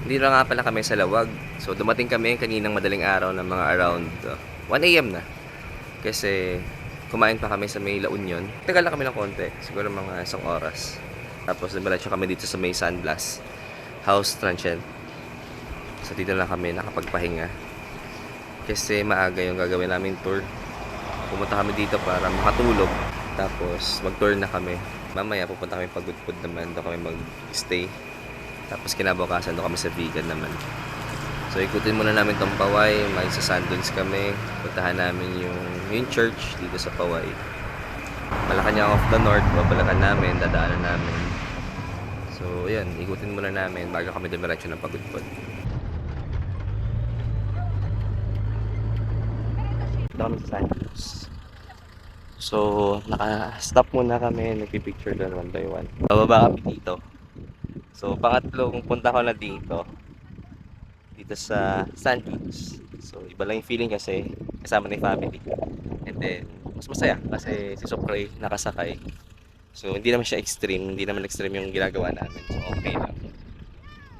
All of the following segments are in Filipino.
Hindi na nga pala kami sa Lawag. So dumating kami kaninang madaling araw ng mga around uh, 1 a.m. na. Kasi kumain pa kami sa may La Union. Tagal na kami ng konti. Siguro mga isang oras. Tapos dumiretso kami dito sa may San Blas. House Transient. So dito na kami nakapagpahinga. Kasi maaga yung gagawin namin tour. Pumunta kami dito para makatulog. Tapos mag-tour na kami. Mamaya pupunta kami pagudpud naman. Doon kami mag-stay. Tapos kinabukasan doon kami sa vegan naman. So ikutin muna namin tong Paway, may sa Sandons kami. Puntahan namin yung, yung church dito sa Paway. Malacanang of the North, babalakan namin, dadaanan namin. So yan, ikutin muna namin bago kami dumiretso ng pagudpod. Kami sa Sandons. So, naka-stop muna kami, nagpipicture doon one by one. Bababa kami dito. So, pangatlong punta ko na dito. Dito sa San Cruz. So, iba lang yung feeling kasi kasama na yung family. And then, mas masaya kasi si Sopray nakasakay. So, hindi naman siya extreme. Hindi naman extreme yung ginagawa namin. So, okay lang.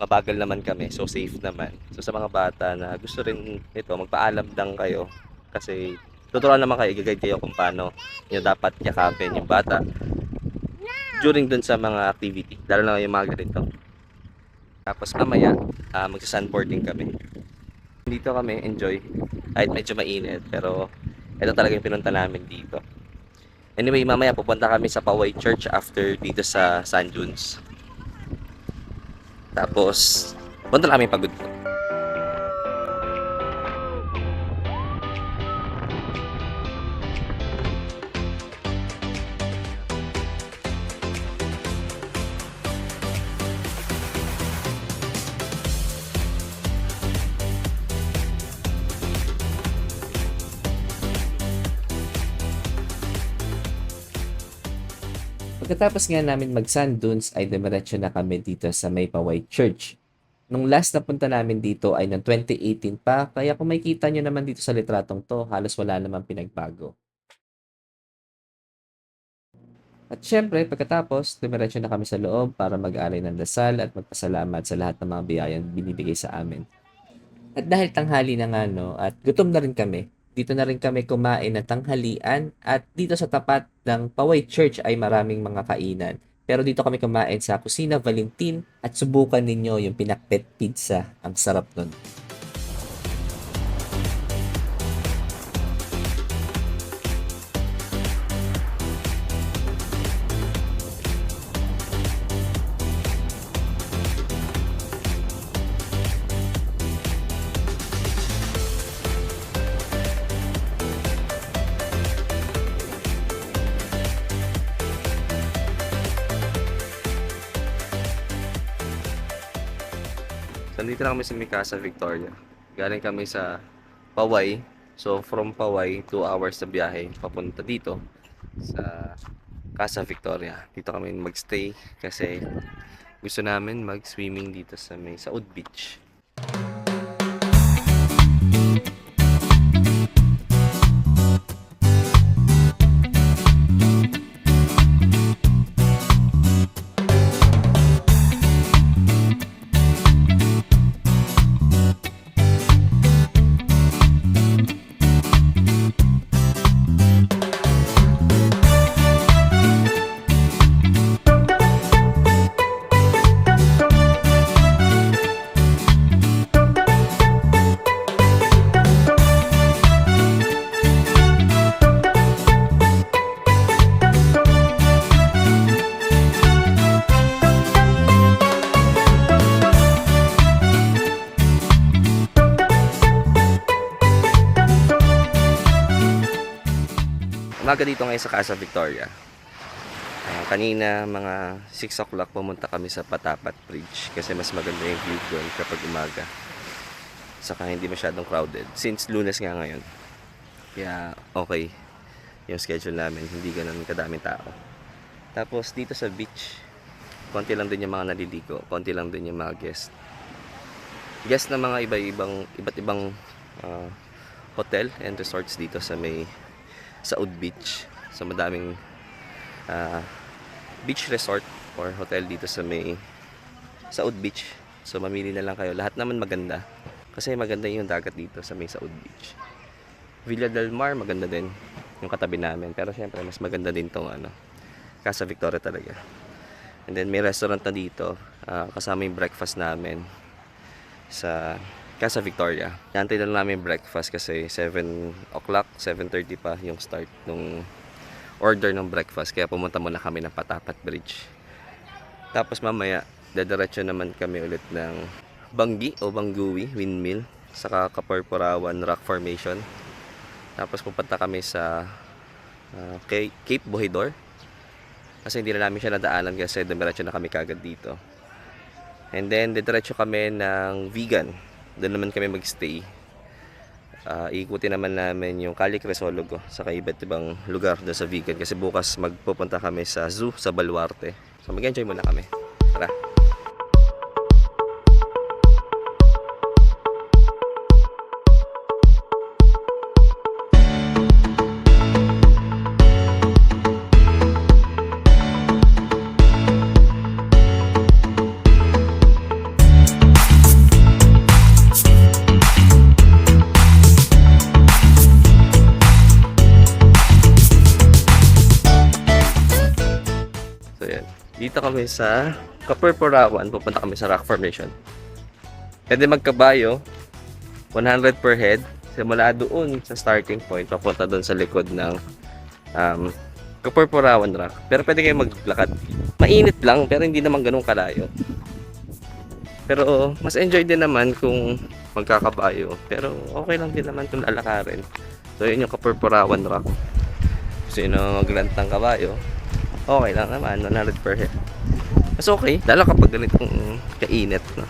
Mabagal naman kami. So, safe naman. So, sa mga bata na gusto rin ito, magpaalam lang kayo. Kasi, tuturuan naman kayo, i-guide kayo kung paano nyo dapat yakapin yung bata during dun sa mga activity. Lalo na yung mga ganito. Tapos mamaya, uh, magsa-sunboarding kami. Dito kami, enjoy. Kahit medyo mainit, pero ito talaga yung pinunta namin dito. Anyway, mamaya pupunta kami sa Paway Church after dito sa San Junes. Tapos, punta na kami pagod Pagkatapos nga namin mag sand dunes ay dumiretso na kami dito sa Maypaway Church. Nung last na punta namin dito ay noong 2018 pa, kaya kung makikita nyo naman dito sa litratong to, halos wala naman pinagbago. At syempre, pagkatapos, dumiretso na kami sa loob para mag-aray ng dasal at magpasalamat sa lahat ng mga biyayang binibigay sa amin. At dahil tanghali na nga no, at gutom na rin kami, dito na rin kami kumain ng tanghalian at dito sa tapat ng Paway Church ay maraming mga kainan. Pero dito kami kumain sa Kusina Valentin at subukan ninyo yung pinakpet pizza. Ang sarap nun. Nandito na kami sa Mikasa, Victoria. Galing kami sa Paway. So, from Paway, 2 hours na biyahe papunta dito sa Casa Victoria. Dito kami magstay kasi gusto namin mag-swimming dito sa may Saud Beach. Umaga dito ngayon sa Casa Victoria. Ah, kanina mga 6 o'clock pumunta kami sa Patapat Bridge kasi mas maganda yung view doon kapag umaga. Saka hindi masyadong crowded. Since lunes nga ngayon. Kaya okay yung schedule namin. Hindi ganun kadaming tao. Tapos dito sa beach, konti lang din yung mga naliligo. Konti lang din yung mga guest. Guest na mga iba-ibang, iba't ibang ah, hotel and resorts dito sa may Saud Beach. So madaming ah, beach resort or hotel dito sa may Saud Beach. So mamili na lang kayo. Lahat naman maganda. Kasi maganda yung dagat dito sa May Saud Beach. Villa del Mar maganda din yung katabi namin. Pero syempre mas maganda din tong ano, Casa Victoria talaga. And then may restaurant na dito. ah, kasama yung breakfast namin sa Casa Victoria. Nantay lang namin breakfast kasi 7 o'clock, 7.30 pa yung start nung order ng breakfast. Kaya pumunta muna kami ng Patapat Bridge. Tapos mamaya, dadiretso naman kami ulit ng Banggi o Banggui Windmill saka Kaparpurawan Rock Formation. Tapos pupunta kami sa Ca- Cape Bohidor. Kasi hindi na namin siya nadaanan kasi dumiretso na kami kagad dito. And then, didiretso kami ng vegan. Doon naman kami magstay. Ah, ikutin naman namin yung Cali Cresologo sa iba't ibang lugar doon sa vegan. Kasi bukas magpupunta kami sa zoo sa Baluarte. So mag-enjoy muna kami. Tara. Dito kami sa Kapurpurawan. Pupunta kami sa Rock Formation. Pwede magkabayo. 100 per head. Simula doon sa starting point. Papunta doon sa likod ng um, Kapurpurawan Rock. Pero pwede kayo maglakad. Mainit lang pero hindi naman ganun kalayo. Pero mas enjoy din naman kung magkakabayo. Pero okay lang din naman kung lalakarin. So yun yung Kapurpurawan Rock. Sino maglant kabayo, okay lang naman, 100 per head. Mas okay, lalo kapag ganitong kainit, no?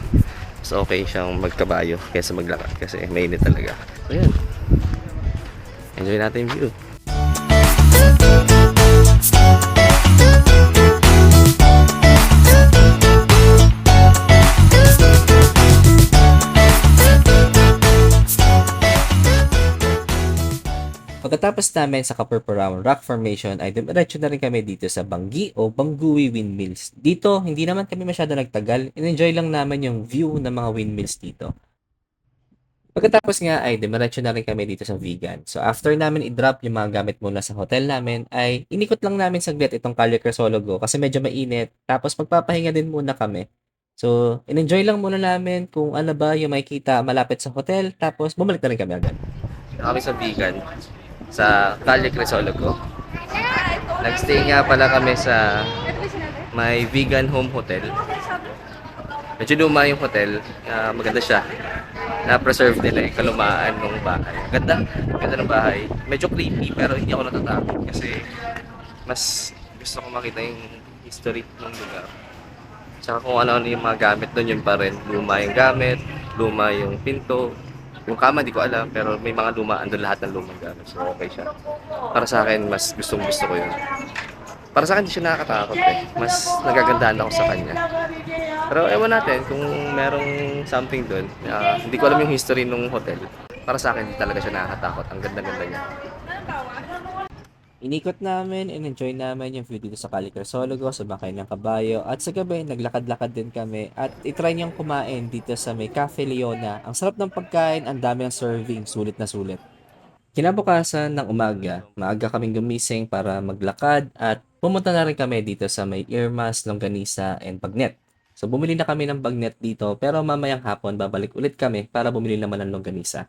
Mas okay siyang magkabayo kaysa maglakad kasi mainit talaga. So yan. Enjoy natin yung view. Pagkatapos namin sa Kapurpurawan Rock Formation ay dumiretso na rin kami dito sa Banggi o Banggui Windmills. Dito, hindi naman kami masyado nagtagal. In-enjoy lang naman yung view ng mga windmills dito. Pagkatapos nga ay dumiretso na rin kami dito sa vegan. So after namin i-drop yung mga gamit muna sa hotel namin ay inikot lang namin saglit itong Calle Cresologo kasi medyo mainit. Tapos magpapahinga din muna kami. So, in-enjoy lang muna namin kung ano ba yung makikita malapit sa hotel. Tapos bumalik na rin kami agad. Kami sa vegan sa Calle Cresologo. Nagstay nga pala kami sa may vegan home hotel. Medyo luma yung hotel. Ah, maganda siya. Na-preserve nila yung kalumaan ng bahay. Ganda. Ganda ng bahay. Medyo creepy pero hindi ako natatakot kasi mas gusto ko makita yung history ng lugar. Tsaka kung ano-ano yung mga gamit doon, yun pa rin. Luma yung gamit, luma yung pinto. Yung kama, di ko alam, pero may mga luma, andun lahat ng lumang gamit. So, okay siya. Para sa akin, mas gustong gusto ko yun. Para sa akin, hindi siya nakakatakot eh. Mas nagagandahan ako sa kanya. Pero ewan natin kung merong something doon. Ah, hindi ko alam yung history ng hotel. Para sa akin, hindi talaga siya nakakatakot. Ang ganda-ganda niya. Inikot namin and enjoy namin yung view dito sa Cali Cresologo, sa Bangkay ng Kabayo. At sa gabi, naglakad-lakad din kami. At itry niyang kumain dito sa may Cafe Leona. Ang sarap ng pagkain, ang dami ng serving, sulit na sulit. Kinabukasan ng umaga, maaga kaming gumising para maglakad at pumunta na rin kami dito sa may Irmas, Longganisa, and Bagnet. So bumili na kami ng bagnet dito pero mamayang hapon babalik ulit kami para bumili naman ng longganisa.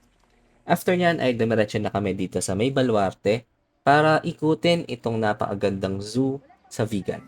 After nyan ay dumiretso na kami dito sa may Baluarte para ikutin itong napakagandang zoo sa vegan.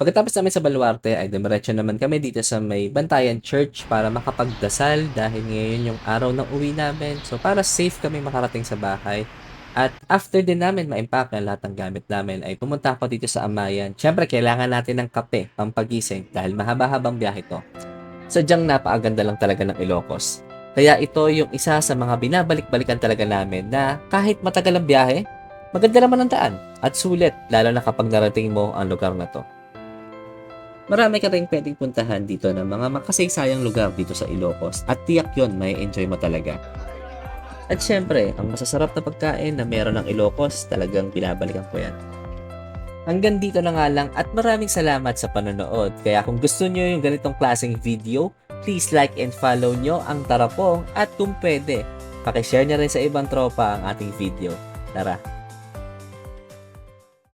Pagkatapos namin sa Baluarte ay dumiretso naman kami dito sa may Bantayan Church para makapagdasal dahil ngayon yung araw ng uwi namin. So para safe kami makarating sa bahay. At after din namin ma-impact na lahat ng gamit namin ay pumunta ako dito sa Amayan. Siyempre kailangan natin ng kape pampagising dahil mahaba-habang biyahe to. Sadyang napakaganda lang talaga ng Ilocos. Kaya ito yung isa sa mga binabalik-balikan talaga namin na kahit matagal ang biyahe, maganda naman ang daan at sulit lalo na kapag narating mo ang lugar na to. Marami ka rin pwedeng puntahan dito ng mga makasaysayang lugar dito sa Ilocos at tiyak yon may enjoy mo talaga. At syempre, ang masasarap na pagkain na meron ng Ilocos, talagang binabalikan ko yan. Hanggang dito na nga lang at maraming salamat sa panonood. Kaya kung gusto nyo yung ganitong klaseng video, please like and follow nyo ang Tarapong at kung pwede, pakishare nyo rin sa ibang tropa ang ating video. Tara,